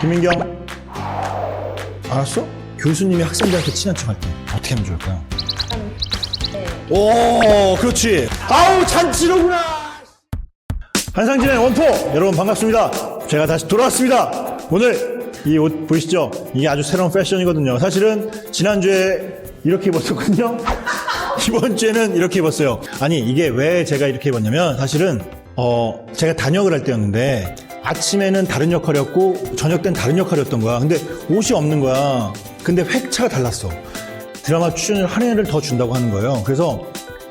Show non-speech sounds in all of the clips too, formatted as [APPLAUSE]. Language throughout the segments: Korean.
김민경. 알았어? 교수님이 학생들한테 친한 척 할 때 어떻게 하면 좋을까요? 네. 오, 그렇지. 아우, 잔치로구나. 한상진의 원포 여러분 반갑습니다. 제가 다시 돌아왔습니다. 오늘 이 옷 보이시죠? 이게 아주 새로운 패션이거든요. 사실은 지난주에 이렇게 입었었거든요. [LAUGHS] 이번 주에는 이렇게 입었어요. 아니 이게 왜 제가 이렇게 입었냐면 사실은 어 제가 단역을 할 때였는데 아침에는 다른 역할이었고 저녁 때는 다른 역할이었던 거야. 근데 옷이 없는 거야. 근데 획차가 달랐어. 드라마 출연을 한 해를 더 준다고 하는 거예요. 그래서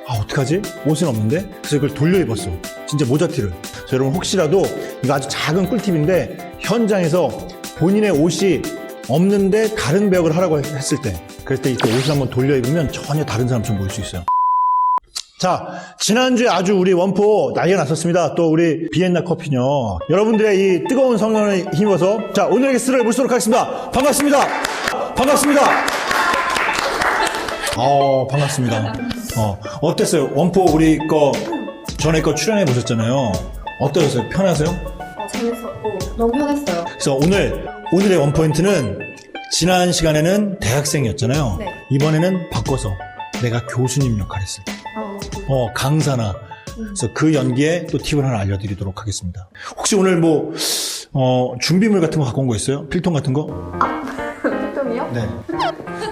아 어떡하지? 옷은 없는데? 그래서 이걸 돌려 입었어. 진짜 모자티를. 그래서 여러분 혹시라도 이거 아주 작은 꿀팁인데 현장에서 본인의 옷이 없는데 다른 배역을 하라고 했을 때 그럴 때 이렇게 옷을 한번 돌려 입으면 전혀 다른 사람처럼 보일 수 있어요. 자, 지난주에 아주 우리 원포 난리가 났었습니다. 또 우리 비엔나 커피녀. 여러분들의 이 뜨거운 성원에 힘입어서 자, 오늘의 게스트를 모시도록 하겠습니다. 반갑습니다. 반갑습니다. 어, 반갑습니다. 어, 어땠어요? 원포 우리 거 전에 거 출연해 보셨잖아요. 어떠셨어요? 편하세요? 어, 재밌었고 너무 편했어요. 그래서 오늘 오늘의 원포인트는 지난 시간에는 대학생이었잖아요. 네. 이번에는 바꿔서 내가 교수님 역할 했을 때. 어, 어, 강사나. 그래서 그 연기에 또 팁을 하나 알려드리도록 하겠습니다. 혹시 오늘 뭐, 어, 준비물 같은 거 갖고 온 거 있어요? 필통 같은 거? 필통이요? 네.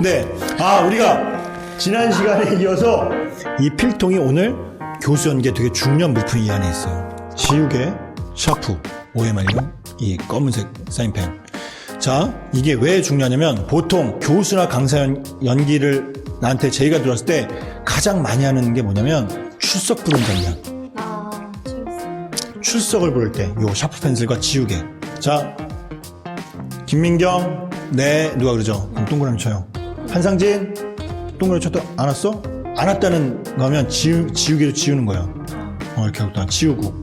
네. 아, 우리가 지난 시간에 이어서 이 필통이 오늘 교수 연기에 되게 중요한 물품이 이 안에 있어요. 지우개, 샤프, OMR용, 이 검은색 사인펜. 자, 이게 왜 중요하냐면 보통 교수나 강사 연, 연기를 나한테 제의가 들어왔을 때 가장 많이 하는 게 뭐냐면 출석 부른 장면. 아. 출석을 부를 때 요 샤프 펜슬과 지우개. 자, 김민경, 네, 누가 그러죠? 그럼 동그라미 쳐요. 한상진, 동그라미 쳤다. 안 왔어? 안 왔다는 거면 지우, 지우개로 지우는 거야. 어, 이렇게 하고 또 지우고.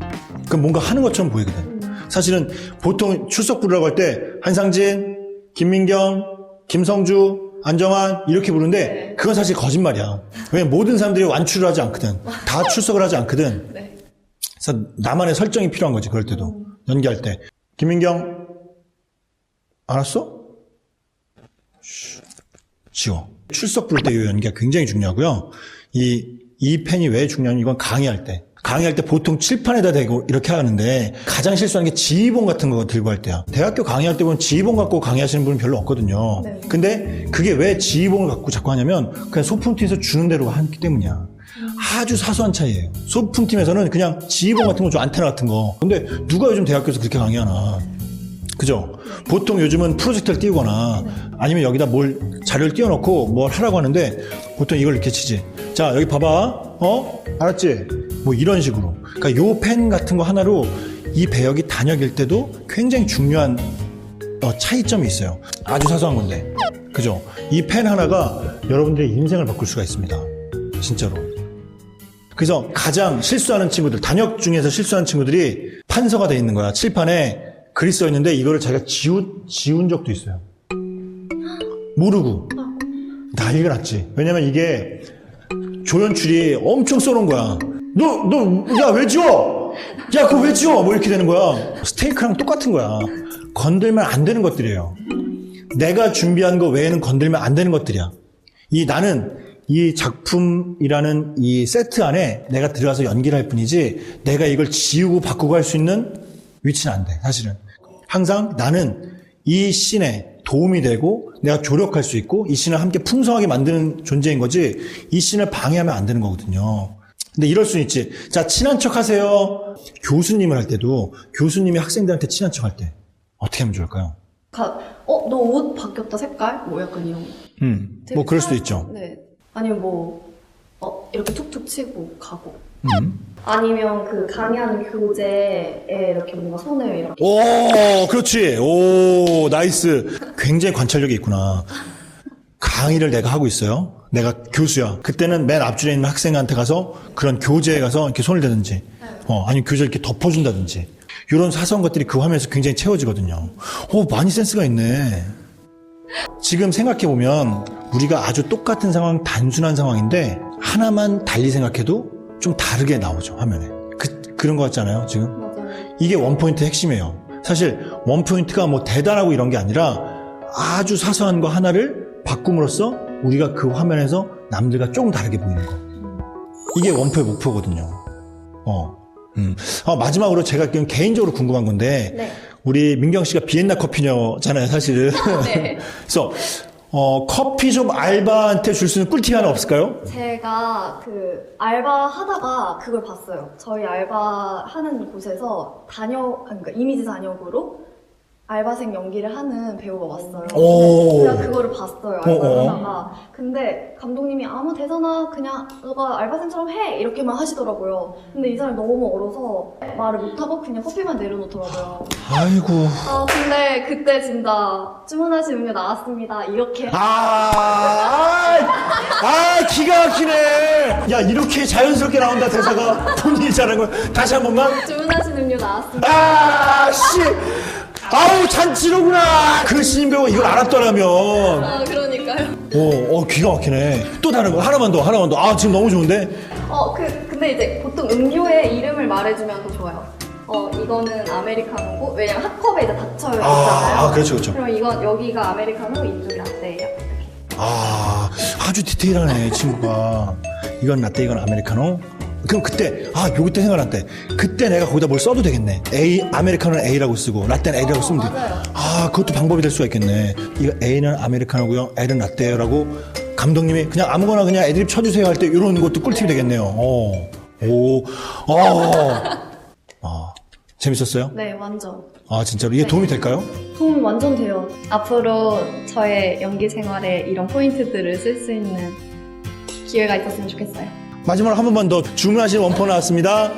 그럼 뭔가 하는 것처럼 보이거든. 사실은 보통 출석 부르라고 할 때 한상진, 김민경, 김성주, 안정환 이렇게 부르는데 그건 사실 거짓말이야. 왜냐면 모든 사람들이 완출을 하지 않거든. 다 [LAUGHS] 출석을 하지 않거든. 네. 그래서 나만의 설정이 필요한 거지 그럴 때도 연기할 때 김민경 알았어? 쉬, 지워 출석 부를 때 이 연기가 굉장히 중요하고요 이, 이 펜이 왜 중요하냐면 이건 강의할 때 강의할 때 보통 칠판에다 대고 이렇게 하는데 가장 실수하는 게 지휘본 같은 거 들고 할 때야 대학교 강의할 때 보면 지휘본 갖고 강의하시는 분은 별로 없거든요 네. 근데 그게 왜 지휘본을 갖고 자꾸 하냐면 그냥 소품팀에서 주는 대로 하기 때문이야 아주 사소한 차이예요. 소품팀에서는 그냥 지휘본 같은 거, 좀 안테나 같은 거. 근데 누가 요즘 대학교에서 그렇게 강의하나? 그죠? 보통 요즘은 프로젝터를 띄우거나 아니면 여기다 뭘 자료를 띄워놓고 뭘 하라고 하는데 보통 이걸 이렇게 치지. 자, 여기 봐봐. 어? 알았지? 뭐 이런 식으로. 그러니까 요 펜 같은 거 하나로 이 배역이 단역일 때도 굉장히 중요한 어, 차이점이 있어요. 아주 사소한 건데. 그죠? 이 펜 하나가 여러분들의 인생을 바꿀 수가 있습니다. 진짜로. 그래서 가장 실수하는 친구들, 단역 중에서 실수하는 친구들이 판서가 돼 있는 거야. 칠판에 글이 써 있는데 이거를 자기가 지운, 지운 적도 있어요. 모르고. 난리가 났지. 왜냐면 이게 조연출이 엄청 써놓은 거야. 너, 너, 야, 왜 지워? 야, 그거 왜 지워? 뭐 이렇게 되는 거야. 스테이크랑 똑같은 거야. 건들면 안 되는 것들이에요. 내가 준비한 거 외에는 건들면 안 되는 것들이야. 이 나는 이 작품이라는 이 세트 안에 내가 들어가서 연기를 할 뿐이지 내가 이걸 지우고 바꾸고 할 수 있는 위치는 안 돼, 사실은. 항상 나는 이 씬에 도움이 되고 내가 조력할 수 있고 이 씬을 함께 풍성하게 만드는 존재인 거지 이 씬을 방해하면 안 되는 거거든요. 근데 이럴 수는 있지. 자, 친한 척 하세요. 교수님을 할 때도 교수님이 학생들한테 친한 척 할 때 어떻게 하면 좋을까요? 가, 어, 너 옷 바뀌었다 색깔? 뭐 약간 이런. 거. 음, 뭐 그럴 수도 살- 있죠. 네. 아니면 뭐, 어, 이렇게 툭툭 치고 가고. 음. 아니면 그 강의하는 교재에 이렇게 뭔가 손을 이렇게. 오, 그렇지. 오, 나이스. 굉장히 관찰력이 있구나. 강의를 내가 하고 있어요. 내가 교수야. 그때는 맨 앞줄에 있는 학생한테 가서 그런 교재에 가서 이렇게 손을 대든지, 어, 아니면 교재를 이렇게 덮어준다든지. 이런 사소한 것들이 그 화면에서 굉장히 채워지거든요. 오, 많이 센스가 있네. 지금 생각해보면 우리가 아주 똑같은 상황, 단순한 상황인데 하나만 달리 생각해도 좀 다르게 나오죠, 화면에. 그, 그런 거 같잖아요, 지금. 이게 원포인트 핵심이에요. 사실 원포인트가 뭐 대단하고 이런 게 아니라 아주 사소한 거 하나를 바꿈으로써 우리가 그 화면에서 남들과 조금 다르게 보이는 거. 이게 원포의 목표거든요. 어. 음. 아, 마지막으로 제가 개인적으로 궁금한 건데 네. 우리 민경 씨가 비엔나 커피녀잖아요, 사실은. 네. [LAUGHS] 그래서 어, 커피숍 알바한테 줄 수 있는 꿀팁 하나 없을까요? 제가 그 알바 하다가 그걸 봤어요. 저희 알바 하는 곳에서 단역, 그러니까 이미지 단역으로 알바생 연기를 하는 배우가 왔어요. 오. 제가 그거를 봤어요. 알바를 어어. 하다가. 근데 감독님이 아무 대사나 그냥 너가 알바생처럼 해 이렇게만 하시더라고요. 근데 이 사람이 너무 얼어서 말을 못하고 그냥 커피만 내려놓더라고요. 아이고. 아 근데 그때 진짜 주문하신 음료 나왔습니다. 이렇게 아, 아, 기가 막히네. 야, 이렇게 자연스럽게 나온다, 대사가. 본인이 잘한 거. 다시 한 번만. 주문하신 음료 나왔습니다. 아, 씨. 아우, 잔치로구나. 그 신인 배우가 이걸 알았더라면. 아 그러니까요. 어, 어, 기가 막히네. 또 다른 거. 하나만 더, 하나만 더. 아, 지금 너무 좋은데? 어, 그, 근데 이제 보통 음료의 이름을 말해주면 더 좋아요. 어, 이거는 아메리카노고, 왜냐면 핫컵에 이제 닫혀요. 있잖아요. 아, 그렇죠, 그렇죠. 그럼 이건, 여기가 아메리카노, 이쪽이 라떼예요. 아, 아주 디테일하네, 친구가. 이건 라떼, 이건 아메리카노. 그럼 그때, 아, 요기 때 생각났대. 그때 내가 거기다 뭘 써도 되겠네. A, 아메리카노는 A라고 쓰고, 라떼는 A라고 어, 쓰면 돼. 맞아요. 아, 그것도 방법이 될 수가 있겠네. 이거 A는 아메리카노고요, L은 라떼라고 감독님이 그냥 아무거나 그냥 애드립 쳐주세요 할 때 이런 것도 꿀팁이 되겠네요. 어. 오, 어. 아, 재밌었어요? 네, 완전. 아, 진짜로? 이게 도움이 될까요? 도움이 완전 돼요. 앞으로 저의 연기 생활에 이런 포인트들을 쓸 수 있는 기회가 있었으면 좋겠어요. 마지막으로 한 번만 더 주문하신 원포 나왔습니다.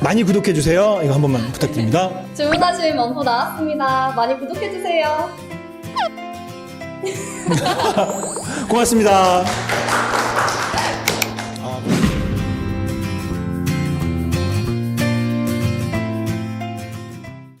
많이 구독해주세요. 이거 한 번만 부탁드립니다. 주문하신 원포 나왔습니다. 많이 구독해주세요. [LAUGHS] 고맙습니다.